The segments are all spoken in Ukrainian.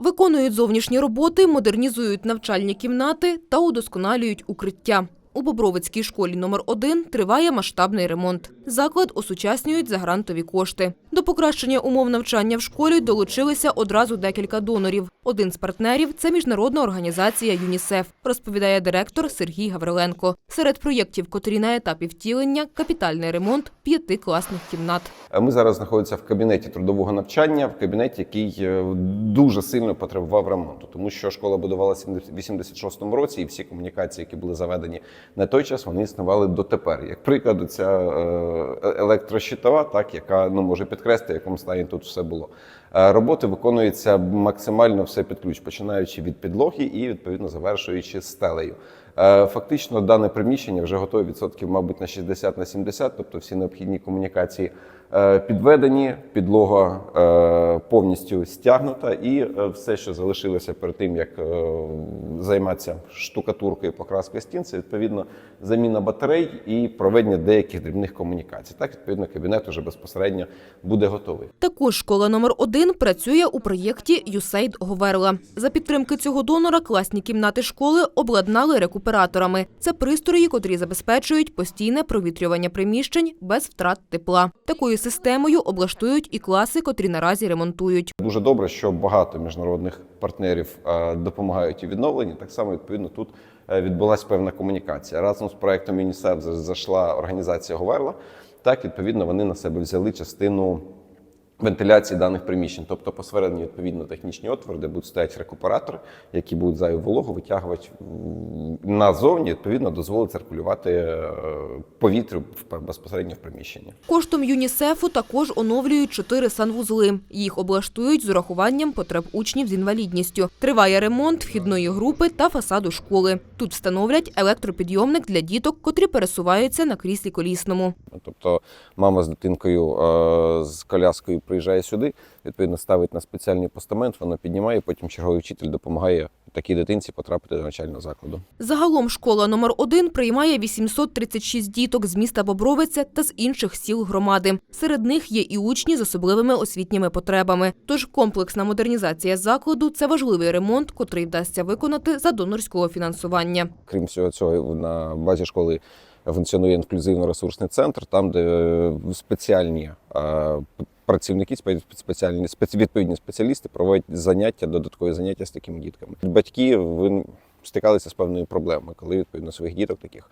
Виконують зовнішні роботи, модернізують навчальні кімнати та удосконалюють укриття. У Бобровицькій школі номер 1 триває масштабний ремонт. Заклад осучаснюють за грантові кошти. До покращення умов навчання в школі долучилися одразу декілька донорів. Один з партнерів це міжнародна організація ЮНІСЕФ, розповідає директор Сергій Гавриленко. Серед проєктів, котрі на етапі втілення, капітальний ремонт п'яти класних кімнат. Е, Ми зараз знаходимося в кабінеті трудового навчання, в кабінеті, який е, дуже сильно потребував ремонту, тому що школа будувалася в 86-му році, і всі комунікації, які були заведені на той час, вони існували дотепер. Як приклад, ця е, електрощитова, так яка ну може підкреслити, в якому стані тут все було. Е, Роботи виконуються максимально все під ключ, починаючи від підлоги і відповідно завершуючи стелею. Е, Фактично, дане приміщення вже готове відсотків, мабуть, на 60 на 70, тобто всі необхідні комунікації е, підведені, підлога повністю стягнута, і все, що залишилося перед тим, як займатися штукатуркою, покраскою стін, це відповідно заміна батарей і проведення деяких дрібних комунікацій. Так, відповідно, кабінет уже безпосередньо буде готовий. Також школа номер 1 працює у проєкті «Юсейд Говерла». За підтримки цього донора класні кімнати школи обладнали рекуператорами. Це пристрої, котрі забезпечують постійне провітрювання приміщень без втрат тепла. Такою системою облаштують і класи, котрі наразі ремонтують. Дуже добре, що багато міжнародних партнерів е, допомагають у відновленні. Так само відповідно тут е, відбулася певна комунікація. Разом з проектом ЮНІСЕФ зайшла організація Говерла. Так, відповідно, вони на себе взяли частину. Вентиляції даних приміщень, тобто посередині відповідно технічні отвори, де будуть стояти рекуператори, які будуть зайву вологу витягувати назовні, відповідно дозволить циркулювати е, повітрю безпосередньо в приміщенні. Коштом ЮНІСЕФу також оновлюють чотири санвузли. Їх облаштують з урахуванням потреб учнів з інвалідністю. Триває ремонт вхідної групи та фасаду школи. Тут встановлять електропідйомник для діток, котрі пересуваються на кріслі колісному. Тобто мама з дитинкою е, з коляскою приїжджає сюди, відповідно ставить на спеціальний постамент, вона піднімає, потім черговий вчитель допомагає такій дитинці потрапити до навчального закладу. Загалом школа номер 1 приймає 836 діток з міста Бобровиця та з інших сіл громади. Серед них є і учні з особливими освітніми потребами. Тож комплексна модернізація закладу це важливий ремонт, котрий вдасться виконати за донорського фінансування. Крім всього цього, на базі школи функціонує інклюзивно-ресурсний центр, там, де е, спеціальні е, працівники, спе- спеціальні відповідні спеціалісти проводять заняття, додаткові заняття з такими дітками. Батьки ви стикалися з певною проблемою, коли відповідно своїх діток таких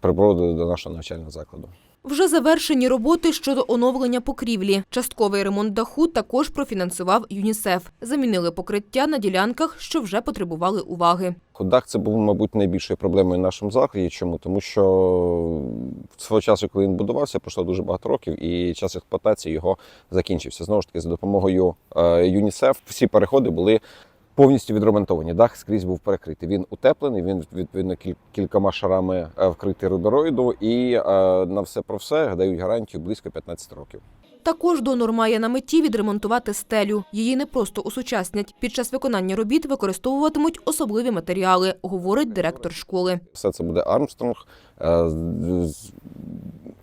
прибродили до нашого навчального закладу. Вже завершені роботи щодо оновлення покрівлі. Частковий ремонт даху також профінансував ЮНІСЕФ. Замінили покриття на ділянках, що вже потребували уваги. Дах це був, мабуть, найбільшою проблемою в нашому закладі. Чому? Тому що в свого часу, коли він будувався, пройшло дуже багато років, і час експлуатації його закінчився. Знову ж таки, за допомогою е, ЮНІСЕФ всі переходи були. Повністю відремонтовані. Дах скрізь був перекритий. Він утеплений, він відповідно кіль- кількома шарами е, вкритий рубероїду, і е, на все про все дають гарантію близько 15 років. Також донор має на меті відремонтувати стелю. Її не просто осучаснять. Під час виконання робіт використовуватимуть особливі матеріали, говорить директор школи. Все це буде Армстронг, е,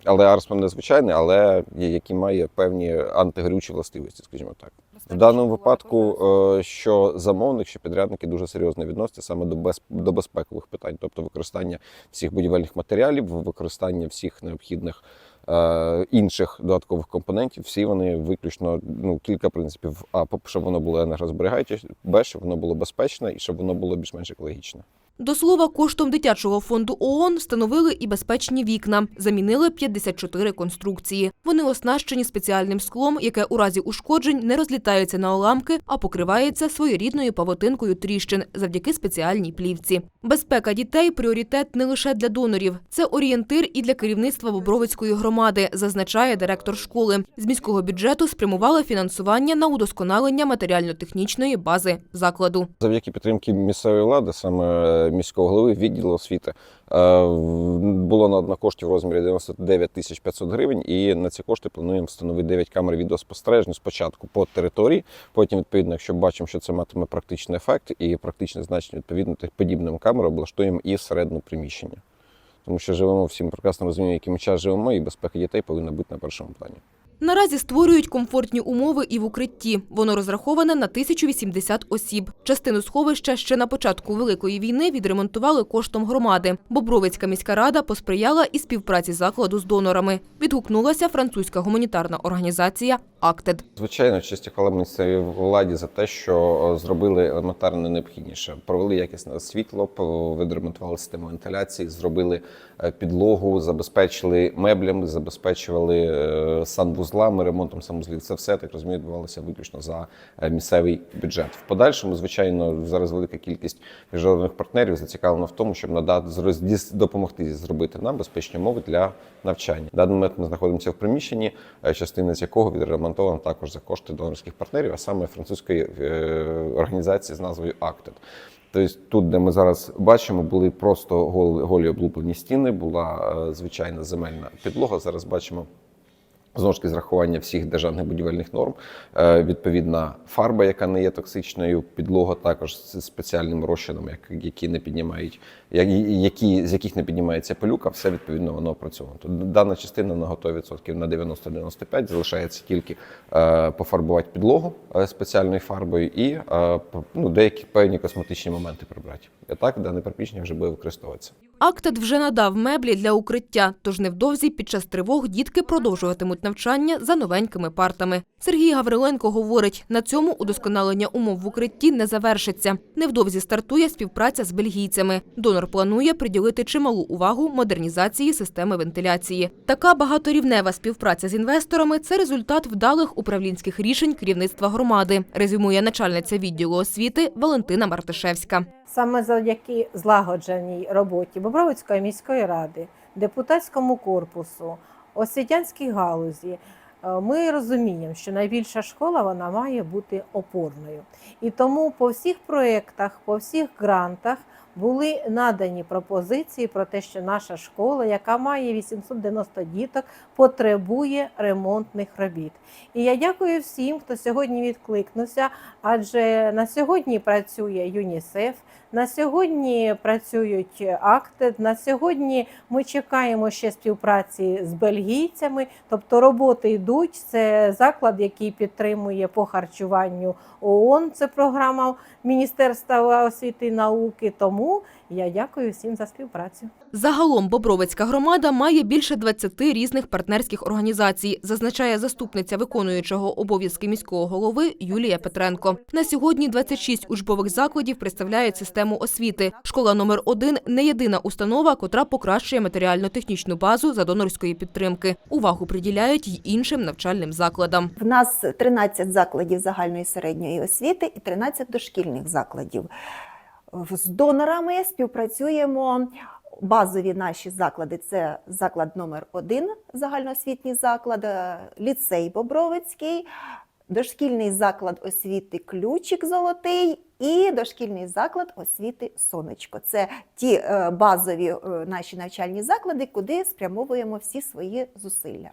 але Армстронг не звичайний, але який має певні антигорючі властивості, скажімо так. В даному випадку, е, що замовник, що підрядники дуже серйозно відносяться саме до без до безпекових питань, тобто використання всіх будівельних матеріалів, використання всіх необхідних е, інших додаткових компонентів. Всі вони виключно ну кілька принципів. А щоб воно було енергозберігаюче, б, щоб воно було безпечне і щоб воно було більш-менш екологічне. До слова, коштом дитячого фонду ООН встановили і безпечні вікна. Замінили 54 конструкції. Вони оснащені спеціальним склом, яке у разі ушкоджень не розлітається на уламки, а покривається своєрідною павутинкою тріщин завдяки спеціальній плівці. Безпека дітей пріоритет не лише для донорів. Це орієнтир і для керівництва Бобровицької громади, зазначає директор школи. З міського бюджету спрямували фінансування на удосконалення матеріально-технічної бази закладу. Завдяки підтримки місцевої влади, саме міського голови, відділу освіти, е, було надано коштів в розмірі 99 тисяч 500 гривень, і на ці кошти плануємо встановити 9 камер відеоспостереження спочатку по території. Потім, відповідно, якщо бачимо, що це матиме практичний ефект і практичне значення, відповідно, подібним камерам облаштуємо і всередину приміщення. Тому що живемо всім прекрасно розуміємо, яким час живемо, і безпека дітей повинна бути на першому плані. Наразі створюють комфортні умови і в укритті. Воно розраховане на 1080 осіб. Частину сховища ще на початку Великої війни відремонтували коштом громади. Бобровицька міська рада посприяла і співпраці закладу з донорами. Відгукнулася французька гуманітарна організація «Актед». Звичайно, чисті місцевій владі за те, що е, зробили елементарно необхідніше. Провели якісне світло, відремонтували систему вентиляції, зробили е, підлогу, забезпечили меблями, забезпечували е, санвузлами, ремонтом санвузлів. Це все так розумію, відбувалося виключно за е, місцевий бюджет. В подальшому, звичайно, зараз велика кількість міжнародних партнерів зацікавлена в тому, щоб надати допомогти зробити нам безпечні умови для навчання. В даний момент ми знаходимося в приміщенні, е, частина з якого відремонтована також за кошти донорських партнерів, а саме французької е, організації з назвою Acted. Тобто тут, де ми зараз бачимо, були просто голі, облуплені стіни, була звичайна земельна підлога. Зараз бачимо Знову ж таки, зрахування всіх державних будівельних норм, Е, відповідна фарба, яка не є токсичною, підлога також з спеціальним розчином, як- які не піднімають, які, з яких не піднімається пилюка, все відповідно воно опрацьовано. Дана частина на готові відсотків на 90-95, залишається тільки е, пофарбувати підлогу е, спеціальною фарбою і ну, деякі певні косметичні моменти прибрати. І так дане приміщення вже буде використовуватися. Актед вже надав меблі для укриття, тож невдовзі під час тривог дітки продовжуватимуть навчання за новенькими партами. Сергій Гавриленко говорить, на цьому удосконалення умов в укритті не завершиться. Невдовзі стартує співпраця з бельгійцями. Донор планує приділити чималу увагу модернізації системи вентиляції. Така багаторівнева співпраця з інвесторами це результат вдалих управлінських рішень керівництва громади. Резюмує начальниця відділу освіти Валентина Мартишевська. Саме завдяки злагодженій роботі Бобровицької міської ради, депутатському корпусу, освітянській галузі, е, ми розуміємо, що найбільша школа вона має бути опорною. І тому по всіх проєктах, по всіх грантах були надані пропозиції про те, що наша школа, яка має 890 діток, потребує ремонтних робіт. І я дякую всім, хто сьогодні відкликнувся, адже на сьогодні працює ЮНІСЕФ, на сьогодні працюють акти. На сьогодні ми чекаємо ще співпраці з бельгійцями. Тобто роботи йдуть. Це заклад, який підтримує по харчуванню ООН. Це програма Міністерства освіти і науки. Тому я дякую всім за співпрацю. Загалом Бобровицька громада має більше 20 різних партнерських організацій, зазначає заступниця виконуючого обов'язки міського голови Юлія Петренко. На сьогодні 26 учбових закладів представляють систему освіти. Школа номер 1 не єдина установа, котра покращує матеріально-технічну базу за донорської підтримки. Увагу приділяють й іншим навчальним закладам. В нас 13 закладів загальної середньої освіти і 13 дошкільних закладів. З донорами співпрацюємо. Базові наші заклади це заклад номер 1 загальноосвітній заклад, е, ліцей Бобровицький, дошкільний заклад освіти Ключик Золотий і дошкільний заклад освіти Сонечко. Це ті е, базові е, наші навчальні заклади, куди спрямовуємо всі свої зусилля.